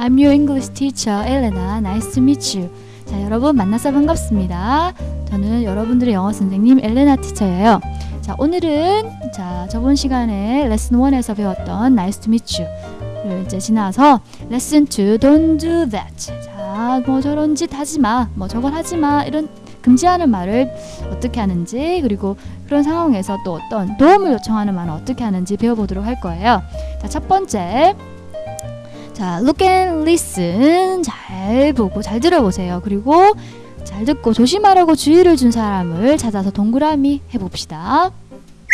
I'm your English teacher, Elena. Nice to meet you. 자, 여러분 만나서 반갑습니다. 저는 여러분들의 영어 선생님 엘레나 티처예요. 자, 오늘은 자, 저번 시간에 레슨 1에서 배웠던 Nice to meet you를 이제 지나서 레슨 2 Don't do that. 자, 뭐 저런 짓 하지 마. 뭐 저걸 하지 마. 이런 금지하는 말을 어떻게 하는지 그리고 그런 상황에서 또 어떤 도움을 요청하는 말은 어떻게 하는지 배워보도록 할 거예요. 자, 첫 번째. 자, look and listen. 잘 보고 잘 들어보세요. 그리고 잘 듣고 조심하라고 주의를 준 사람을 찾아서 동그라미 해봅시다.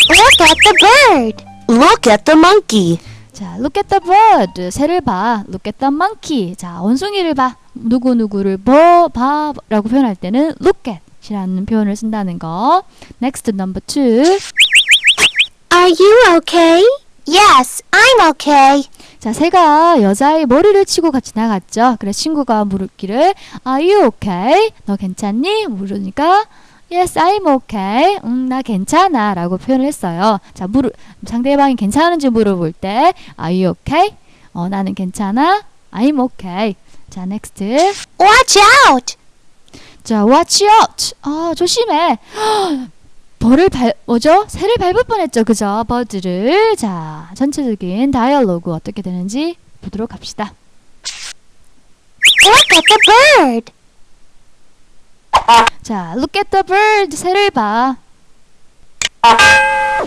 Look at the bird. Look at the monkey. 자, look at the bird. 새를 봐. look at the monkey. 자, 원숭이를 봐. 누구 누구를 뭐 봐라고 표현할 때는 look at 이라는 표현을 쓴다는 거. Next number two. Are you okay? Yes, I'm okay. 자, 새가 여자의 머리를 치고 같이 나갔죠. 그래서 친구가 물었기를 Are you okay? 너 괜찮니? 물으니까 Yes, I'm okay. 응, 나 괜찮아. 라고 표현을 했어요. 자, 물을, 상대방이 괜찮은지 물어볼 때 Are you okay? 어, 나는 괜찮아. I'm okay. 자, next. Watch out. 자, watch out. 아, 조심해. 벌을 발, 뭐죠? 새를 밟을 뻔했죠. 그죠? 버드를. 자, 전체적인 다이얼로그 어떻게 되는지 보도록 합시다. Look at the bird. 자, look at the bird. 새를 봐.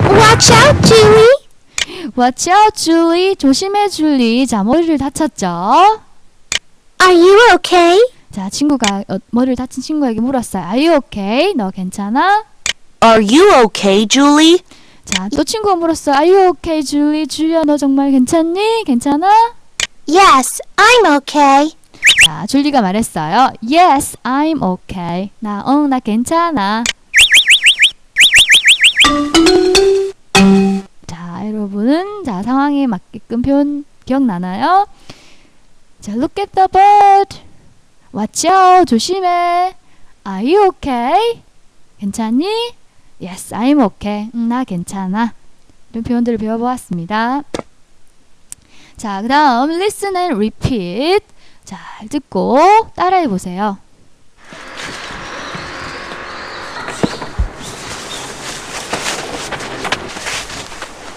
Watch out, Julie. Watch out, Julie. 조심해, 줄리. 자, 머리를 다쳤죠? Are you okay? 자, 친구가 어, 머리를 다친 친구에게 물었어요. Are you okay? 너 괜찮아? Are you okay, Julie? 자, 또 친구가 물었어. Are you okay, 줄리? 줄리야, 너 정말 괜찮니? 괜찮아? Yes, I'm okay. 자, 줄리가 말했어요. Yes, I'm okay. 나, 어, 나 괜찮아. 자, 여러분은 자 상황에 맞게끔 표현 기억나나요? 자, look at the bird. Watch out. 조심해. Are you okay? 괜찮니? Yes, I'm okay. 응, 나 괜찮아. 이런 표현들을 배워보았습니다. 자, 그 다음 listen and repeat. 잘 듣고 따라해 보세요.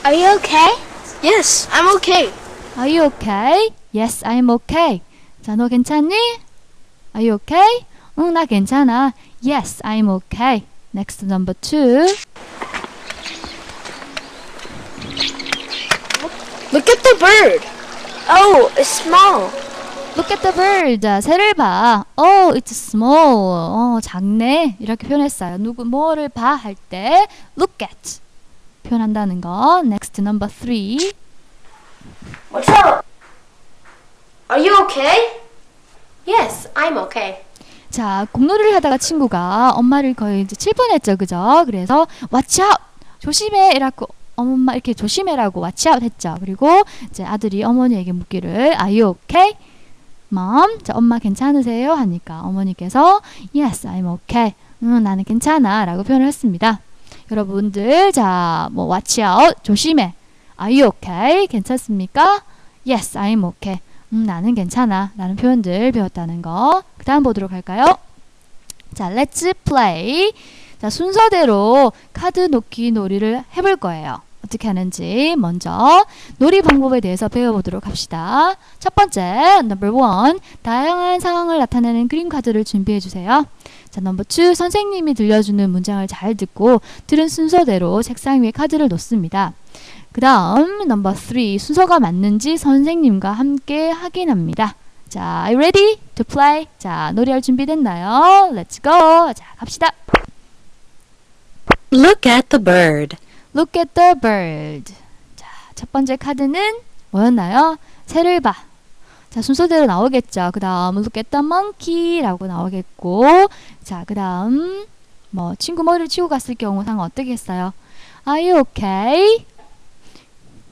Are you okay? Yes, I'm okay. Are you okay? Yes, I'm okay. 자, 너 괜찮니? Are you okay? 응, 나 괜찮아. Yes, I'm okay. Next number two. Look at the bird. Oh, it's small. Look at the bird. 자, 새를 봐. Oh, it's small. 어, 작네. 이렇게 표현했어요. 누구 뭐를 봐 할 때 look at 표현한다는 거. Next number three. What's up? Are you okay? Yes, I'm okay. 자, 공놀이를 하다가 친구가 엄마를 거의 이제 칠 뻔했죠, 그죠? 그래서 watch out, 조심해, 이라고 엄마 이렇게 조심해라고 watch out 했죠. 그리고 이제 아들이 어머니에게 묻기를 Are you okay? Mom, 자, 엄마 괜찮으세요? 하니까 어머니께서 Yes, I'm okay. 응, 나는 괜찮아 라고 표현을 했습니다. 여러분들, 자, 뭐 watch out, 조심해. Are you okay? 괜찮습니까? Yes, I'm okay. 음, 나는 괜찮아. 라는 표현들 배웠다는 거. 그 다음 보도록 할까요? 자, let's play. 자, 순서대로 카드 놓기 놀이를 해볼 거예요. 어떻게 하는지 먼저 놀이 방법에 대해서 배워보도록 합시다. 첫 번째, number one. 다양한 상황을 나타내는 그림 카드를 준비해 주세요. 자, number two. 선생님이 들려주는 문장을 잘 듣고 들은 순서대로 책상 위에 카드를 놓습니다. 그 다음 넘버 3 순서가 맞는지 선생님과 함께 확인합니다. 자, are you ready to play? 자, 놀이할 준비 됐나요? Let's go. 자, 갑시다. Look at the bird. Look at the bird. 자, 첫 번째 카드는 뭐였나요? 새를 봐. 자, 순서대로 나오겠죠. 그 다음 look at the monkey라고 나오겠고 자, 그 다음 뭐 친구 머리를 치고 갔을 경우 상황 어떻게 했어요? Are you okay?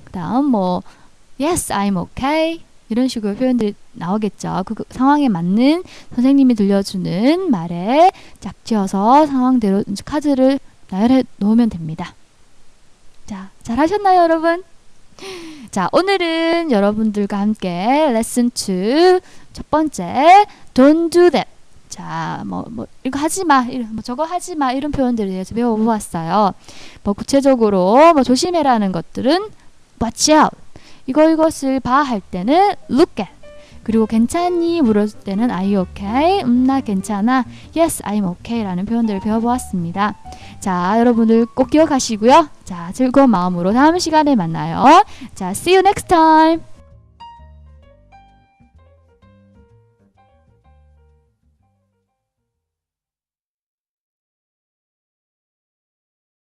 그 다음 뭐 Yes, I'm okay. 이런 식으로 표현들이 나오겠죠. 그, 그 상황에 맞는 선생님이 들려주는 말에 짝지어서 상황대로 카드를 나열해 놓으면 됩니다. 자, 잘 하셨나요, 여러분? 자, 오늘은 여러분들과 함께 레슨 2 첫 번째 don't do that. 자, 뭐, 뭐, 이거 하지 마, 이런, 뭐, 저거 하지 마, 이런 표현들에 대해서 배워보았어요. 뭐, 구체적으로, 뭐, 조심해라는 것들은 watch out. 이거, 이것을 봐 할 때는 look at. 그리고 괜찮니? 물었을 때는 are you okay? 음, 나 괜찮아. yes, I'm okay. 라는 표현들을 배워보았습니다. 자, 여러분들 꼭 기억하시고요. 자, 즐거운 마음으로 다음 시간에 만나요. 자, see you next time.